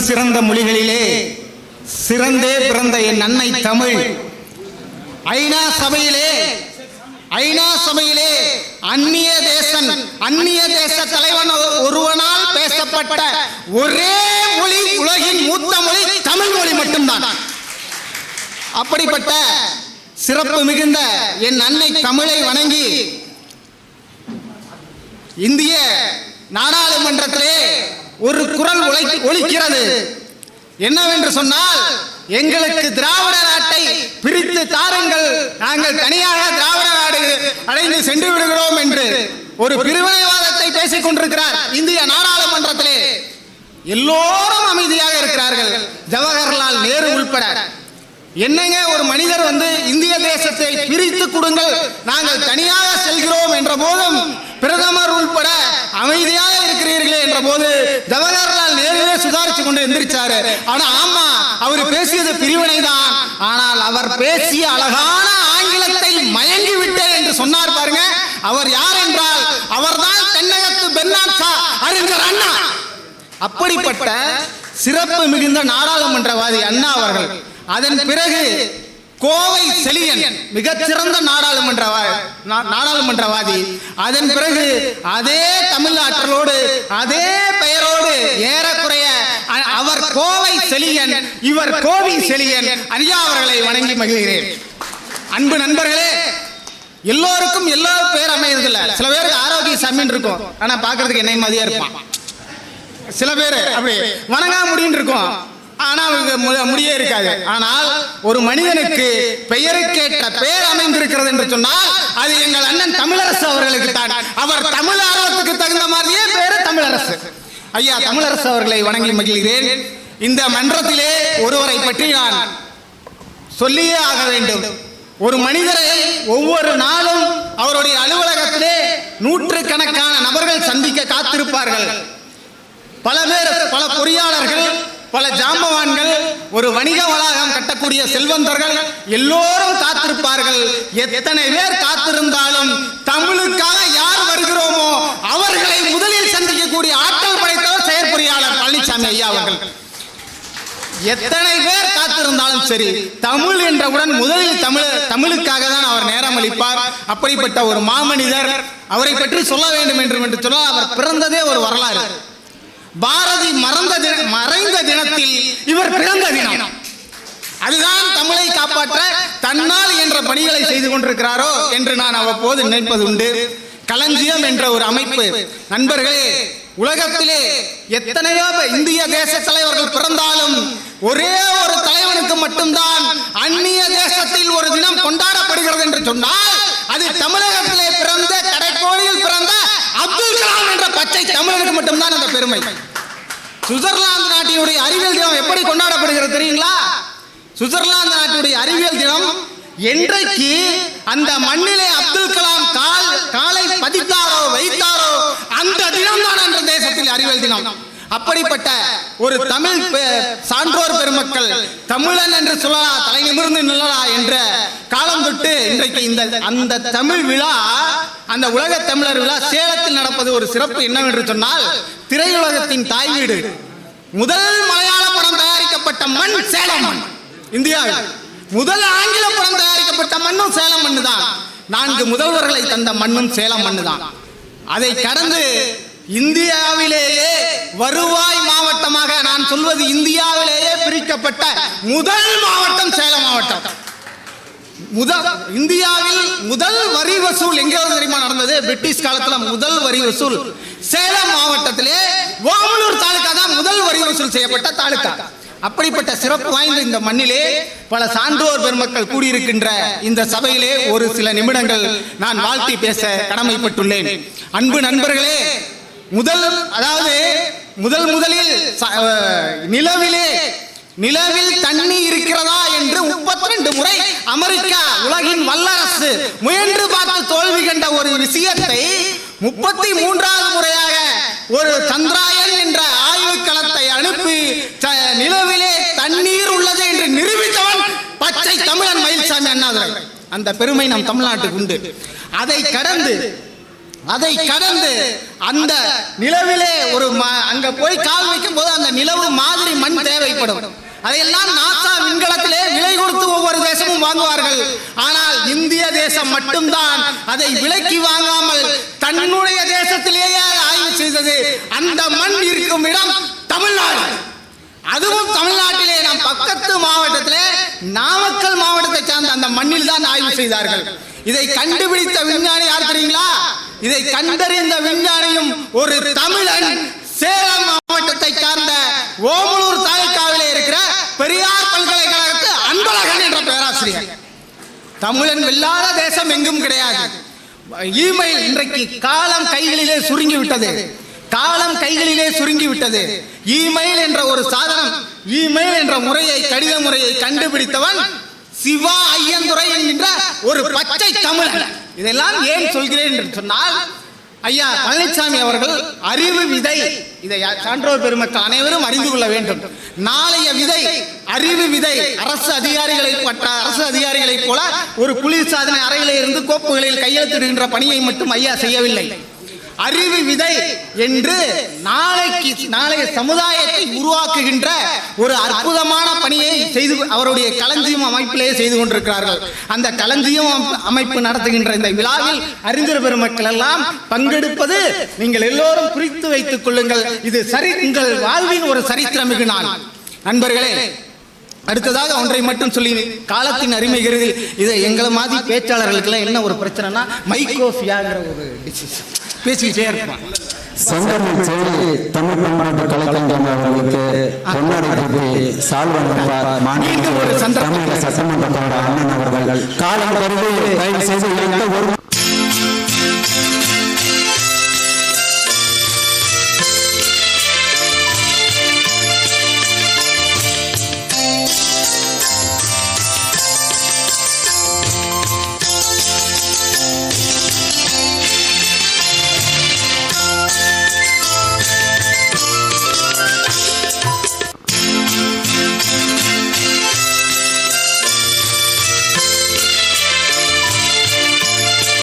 சிறந்து சிறந்த மொழிகளிலே சிறந்தே பிறந்த என் அன்னை தமிழ். ஐநா சபையிலே ஐநா சபையிலே அந்நிய தேசன் அந்நிய தேச தலைவன் ஒருவனால் பேசப்பட்ட ஒரே மொழி உலகின் மூத்த மொழி தமிழ் மொழி மட்டும்தான். அப்படிப்பட்ட சிறப்பு மிகுந்த என் அன்னை தமிழை வணங்கி இந்திய நாடாளுமன்றத்திலே ஒரு குரல் உழை ஒலிக்கிறது. என்னவென்று சொன்னால் எங்களுக்கு திராவிட நாட்டை பிரித்து தாருங்கள். நாங்கள் தனியாக திராவிட நாடு அடைந்து சென்று விடுகிறோம் என்று ஒரு பிரிவினைவாதத்தை பேசிக் கொண்டிருக்கிறார் இந்திய நாடாளுமன்றத்திலே. எல்லோரும் அமைதியாக இருக்கிறார்கள். ஜவஹர்லால் நேரு உள்பட. என்னங்க ஒரு மனிதர் வந்து இந்திய தேசத்தை பிரித்து கொடுங்கள். நாங்கள் தனியாக செல்கிறோம் என்ற போதும் பிரதமர் உள்பட அமைதியாக இருக்கிறீர்களே என்ற போது ஜவஹர்லால் நேருவே சுதாரிச்சு கொண்டு எந்திரிச்சாரு. ஆனா ஆமா அவர் பேசியது பிரிவினை தான் ஆனால் அவர் பேசிய அழகான ஆங்கிலத்தை மயங்கி விட்டேன் என்று சொன்னார் பாருங்க. அவர் யார் என்றால் அவர்தான் தென்னகத்து பெண்ணாட்சா அறிஞர் அண்ணா. அப்படிப்பட்ட சிறப்பு மிகுந்த நாடாளுமன்றவாதி அண்ணா அவர்கள். அதன் பிறகு கோவை செலியன் மிகச்சிறந்த நாடாளுமன்ற நாடாளுமன்றவாதி. அதன் பிறகு அதே தமிழ்நாட்டலோடு அதே பெயரோடு ஏறக்குறைய அவர் கோவை செலியன் இவர் கோவி செலியன் ஐயா அவர்களை வணங்கி மகிழ்கிறேன். அன்பு நண்பர்களே எல்லோருக்கும் எல்லா பேர் அமையறதில்ல. சில பேருக்கு ஆரோக்கிய சம்மின்னு இருக்கும். ஆனா பார்க்கிறதுக்கு என்னை மாதிரியா இருப்பான். சில பேர் அப்படி வணங்கா முடின்னு இருக்கும். ஆனால் முடியே இருக்காது. ஆனால் ஒரு மனிதனுக்கு பெயருக்கேற்ற பெயர் அமைந்திருக்கிறது என்று சொன்னால் அது எங்கள் அண்ணன் தமிழரசு அவர்களுக்கு தான். அவர் தமிழ் ஆர்வத்துக்கு தகுந்த மாதிரியே பேரு தமிழரசு. ஐயா தமிழரசு அவர்களை வணங்கி மகிழ்கிறேன். இந்த மன்றத்திலே ஒருவரை பற்றி நான் சொல்லியே ஆக வேண்டும். ஒரு மனிதரை ஒவ்வொரு நாளும் அவருடைய அலுவலகத்திலே நூற்று கணக்கான நபர்கள் சந்திக்க காத்திருப்பார்கள். பல பேர் பல பொறியாளர்கள் பல ஜாம்பவான்கள் ஒரு வணிக வளாகம் கட்டக்கூடிய செல்வந்தர்கள் எல்லோரும் காத்திருப்பார்கள். எத்தனை பேர் காத்திருந்தாலும் தமிழுக்காக யார் வருகிறோமோ அவர்களை முதலில் சந்திக்கக்கூடிய ஆற்றல் படைத்தவர் செயற்பொறியாளர் பழனிசாமி ஐயா அவர்கள். எத்தனை பேர் காத்திருந்தாலும் சரி தமிழ் என்றவுடன் முதலில் தமிழ் தமிழுக்காக தான் அவர் நேரம் அளிப்பார். அப்படிப்பட்ட ஒரு மாமனிதர் அவரை பற்றி சொல்ல வேண்டும் என்று என்று சொன்னால் அவர் பிறந்ததே ஒரு வரலாறு. பாரதி மறந்த தின மறைந்த தினத்தில் இவர் பிறந்த தினம். அதுதான் தமிழை காப்பாற்ற தன்னால் என்ற பணிகளை செய்து கொண்டிருக்கிறாரோ என்று நான் அவ்வப்போது நினைப்பது உண்டு களஞ்சியம் என்ற ஒரு அமைப்பு. நண்பர்களே உலகத்திலே எத்தனையோ இந்திய தேச தலைவர்கள் பிறந்தாலும் ஒரே ஒரு தலைவனுக்கு மட்டும்தான் அந்நிய தேசத்தில் ஒரு தினம் கொண்டாடப்படுகிறது என்று சொன்னால் அது தமிழகத்திலே பச்சை தமிழனுக்கு மட்டும்தான் அந்த பெருமை. சுவிட்சர்லாந்து நாட்டினுடைய அறிவியல் தினம் எப்படி கொண்டாடப்படுகிறது தெரியுங்களா? சுவிட்சர்லாந்து நாட்டினுடைய அறிவியல் தினம் என்றைக்கு அந்த மண்ணிலே அப்துல் கலாம் கால் காலை பதித்தாரோ வைத்தாரோ அந்த தினம் தான் அந்த தேசத்தில் அறிவியல் தினம். அப்படிப்பட்ட ஒரு தமிழ் சான்றோர் பெருமக்கள் தமிழன் என்று சொல்லலாம் தலை நிமிர்ந்து நில்லலா என்ற காலம் தொட்டு இன்றைக்கு இந்த அந்த தமிழ் விழா அந்த உலக தமிழர் விழா சேலத்தில் நடப்பது ஒரு சிறப்பு என்னவென்று சொன்னால் திரையுலகத்தின் தாய் வீடு. முதல் மலையாள படம் தயாரிக்கப்பட்ட மண் சேலம். மண் இந்தியாவில். முதல் ஆங்கில படம் தயாரிக்கப்பட்ட மண்ணும் சேலம் மண்ணு தான் நான்கு முதல்வர்களை தந்த மண்ணும் சேலம் மண்ணு தான் அதை கடந்து இந்தியாவிலேயே வருவாய் மாவட்டமாக நான் சொல்வது இந்தியாவிலேயே பிரிக்கப்பட்ட முதல் மாவட்டம் சேலம் மாவட்டம். முதல் இந்தியாவில் முதல் வரி வசூல் எங்கேயாவது தெரியுமா நடந்தது? பிரிட்டிஷ் காலத்துல முதல் வரி வசூல். சேலம் மாவட்டத்திலே ஓமலூர் தாலுக்கா தான் முதல் வரி வசூல் செய்யப்பட்ட தாலுக்கா. அப்படிப்பட்ட சிறப்பு வாய்ந்த இந்த மண்ணிலே பல சான்றோர் பெருமக்கள் கூடியிருக்கின்ற இந்த சபையிலே ஒரு சில நிமிடங்கள் நான் வாழ்த்தி பேச கடமைப்பட்டுள்ளேன். அன்பு நண்பர்களே முதல் அதாவது முதல் முதலில் நிலவிலே நிலவில் தண்ணி இருக்கிறதா என்று முப்பத்தி ரெண்டு முறை அமெரிக்கா உலகின் வல்லரசு. முயன்று பார்த்து தோல்வி கண்ட ஒரு விஷயத்தை முப்பத்தி மூன்றாவது முறையாக ஒரு சந்திராயன் என்ற ஆய்வு களத்தை அனுப்பி நிலவிலே தண்ணீர் உள்ளது என்று நிரூபித்தவன் பச்சை தமிழன் மயில்சாமி அண்ணாதுரை. அந்த பெருமை நம் தமிழ்நாட்டுக்கு உண்டு. அதை கடந்து அதை கடந்து அந்த நிலவிலே ஒரு ம- அங்க போய் கால் வைக்கும் போது அந்த நிலவு மாதிரி மண் தேவைப்படும். அதையெல்லாம் நாசா விண்கலத்திலே வாங்குவார்கள். ஆனால் இந்திய தேசம் மட்டும்தான் அதை விலக்கி வாங்காமல் தன்னுடைய தேசத்திலேயே ஆய்வு செய்தது. அந்த மண் இருக்கும் இடம் தமிழ்நாடு. அதுவும் தமிழ்நாட்டிலே நம் பக்கத்து மாவட்டத்திலே நாமக்கல் மாவட்டத்தை சார்ந்த அந்த மண்ணில் தான் ஆய்வு செய்தார்கள். இதை கண்டுபிடித்த விஞ்ஞானி யார் தெரியுங்களா? இதை கண்டறிந்த விஞ்ஞானியும் ஒரு தமிழன். சேலம் மாவட்டத்தை சார்ந்த ஓமலூர் தமிழன் வெல்லாத தேசம் எங்கும் கிடையாது. இமெயில் இன்றைக்கு காலம் கைகளிலே சுருங்கி விட்டது காலம் கைகளிலே சுருங்கி விட்டது இமெயில் என்ற ஒரு சாதனம் இமெயில் என்ற முறையை கடித முறையை கண்டுபிடித்தவன் சிவா ஐயந்துரை என்கின்ற ஒரு பச்சை தமிழன். இதெல்லாம் ஏன் சொல்கிறேன் என்று சொன்னால் ஐயா பழனிசாமி அவர்கள் அறிவு விதை. இதை சான்றோர் பெருமக்கள் அனைவரும் அறிந்து கொள்ள வேண்டும். நாளைய விதை அறிவு விதை. அரசு அதிகாரிகளை பற்ற அரசு அதிகாரிகளைப் போல ஒரு குளிர் சாதனை அறையிலே இருந்து கோப்புகளில் கையெழுத்திடுகின்ற பணியை மட்டும் ஐயா செய்யவில்லை. அறிவு விதை என்று நாளைக்கு நாளைய சமுதாயத்தை உருவாக்குகின்ற ஒரு அற்புதமான பணியை செய்து அவருடைய களஞ்சியம் அமைப்பிலேயே செய்து கொண்டிருக்கிறார்கள். அந்த களஞ்சியம் அமைப்பு நடத்துகின்ற இந்த விழாவில் அறிஞர் பெருமக்கள் எல்லாம் பங்கெடுப்பது நீங்கள் எல்லோரும் குறித்து வைத்துக் கொள்ளுங்கள். இது சரி உங்கள் வாழ்வின் ஒரு சரித்திரமிகு நாள். நண்பர்களே அடுத்ததாக ஒன்றை மட்டும் சொல்லி காலத்தின் அருமை கருதி இதை எங்களை மாதிரி பேச்சாளர்களுக்கெல்லாம் என்ன ஒரு பிரச்சனைனா மைக்ரோஃபியாங்கிற ஒரு டிசீஸ் பேசிக்கிட்டே இருப்பான் சங்கரன் தமிழ் பண்பாட்டு கலைக்கங்கம் அவர்களுக்கு பொன்னடைப்பு சால்வன் தமிழக சட்டமன்றத்தோட அண்ணன் அவர்கள். காலம் தருவது தயவு